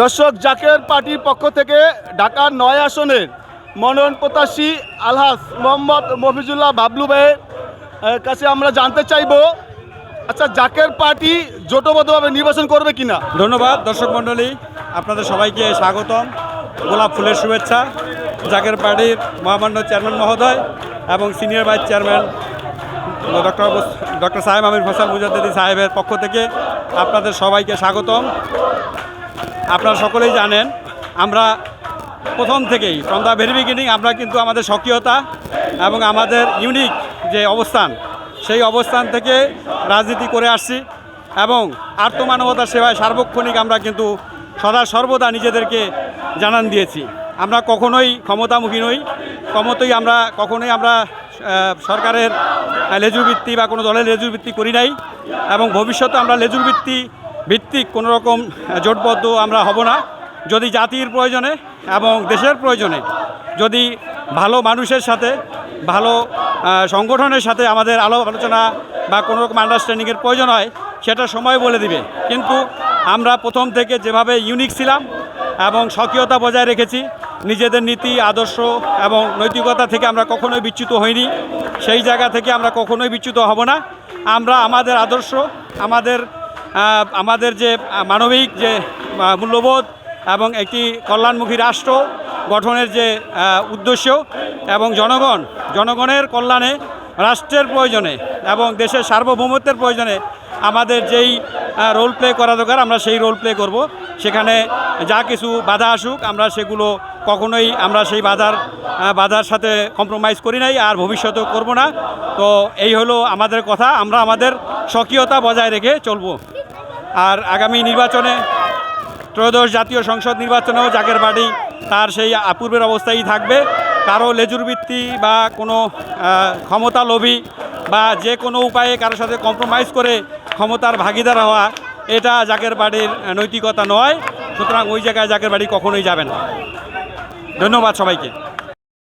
দর্শক, জাকের পার্টির পক্ষ থেকে ঢাকার নয় আসনের মনোনয়ন প্রত্যাশী আলহাস মোহাম্মদ মফিজুল্লাহ বাবলু ভাইয়ের কাছে আমরা জানতে চাইব আচ্ছা জাকের পার্টি জোটবদ্ধভাবে নির্বাচন করবে কিনা? ধন্যবাদ, দর্শক মণ্ডলী, আপনাদের সবাইকে স্বাগতম। গোলাপ ফুলের শুভেচ্ছা, জাকের পার্টির মহামান্য চেয়ারম্যান মহোদয় এবং senior vice chairman doctor doctor সাহেব আমির ফসল মুজাদ্দিদি সাহেবের পক্ষ থেকে আপনাদের সবাইকে স্বাগতম। আপনারা সকলেই জানেন, আমরা প্রথম থেকেই ফ্রম দ্য ভেরি বিগিনিং আমরা কিন্তু আমাদের সক্রিয়তা এবং আমাদের ইউনিক যে অবস্থান, সেই অবস্থান থেকে রাজনীতি করে আসছি এবং আত্মমানবতার সেবায় সার্বক্ষণিক আমরা কিন্তু সদা সর্বদা নিজেদেরকে জানান দিয়েছি। আমরা কখনোই ক্ষমতামুখী নই ক্ষমতই আমরা কখনোই আমরা সরকারের লেজুরবৃত্তি বা কোনো দলের লেজুরবৃত্তি করি নাই এবং ভবিষ্যতে আমরা লেজুরবৃত্তি ভিত্তিক কোনো রকম জোটবদ্ধ আমরা হব না। যদি জাতির প্রয়োজনে এবং দেশের প্রয়োজনে যদি ভালো মানুষের সাথে, ভালো সংগঠনের সাথে আমাদের আলো আলোচনা বা কোনো রকম আন্ডারস্ট্যান্ডিংয়ের প্রয়োজন হয়, সেটা সময় বলে দিবে। কিন্তু আমরা প্রথম থেকে যেভাবে ইউনিক ছিলাম এবং স্বকীয়তা বজায় রেখেছি, নিজেদের নীতি, আদর্শ এবং নৈতিকতা থেকে আমরা কখনোই বিচ্যুত হইনি। সেই জায়গা থেকে আমরা কখনোই বিচ্যুত হব না। আমরা আমাদের আদর্শ, আমাদের আমাদের যে মানবিক যে মূল্যবোধ এবং একটি কল্যাণমুখী রাষ্ট্র গঠনের যে উদ্দেশ্য এবং জনগণ, জনগণের কল্যাণে, রাষ্ট্রের প্রয়োজনে এবং দেশের সার্বভৌমত্বের প্রয়োজনে আমাদের যেই রোল প্লে করা দরকার, আমরা সেই রোল প্লে করব। সেখানে যা কিছু বাধা আসুক, আমরা সেগুলো কখনোই, আমরা সেই বাধার বাধার সাথে কম্প্রোমাইজ করি নাই আর ভবিষ্যতেও করব না। তো এই হলো আমাদের কথা, আমরা আমাদের স্বকীয়তা বজায় রেখে চলবো। আর আগামী নির্বাচনে ত্রয়োদশ জাতীয় সংসদ নির্বাচনেও জাকের বাড়ি, তার সেই পূর্বের অবস্থায় থাকবে। কারও লেজুরবৃত্তি বা কোনো ক্ষমতা লোভী বা যে কোনো উপায়ে কারোর সাথে কম্প্রোমাইজ করে ক্ষমতার ভাগিদার হওয়া, এটা জাকের বাড়ির নৈতিকতা নয়। সুতরাং ওই জায়গায় জাকের বাড়ি কখনোই যাবে না। ধন্যবাদ সবাইকে।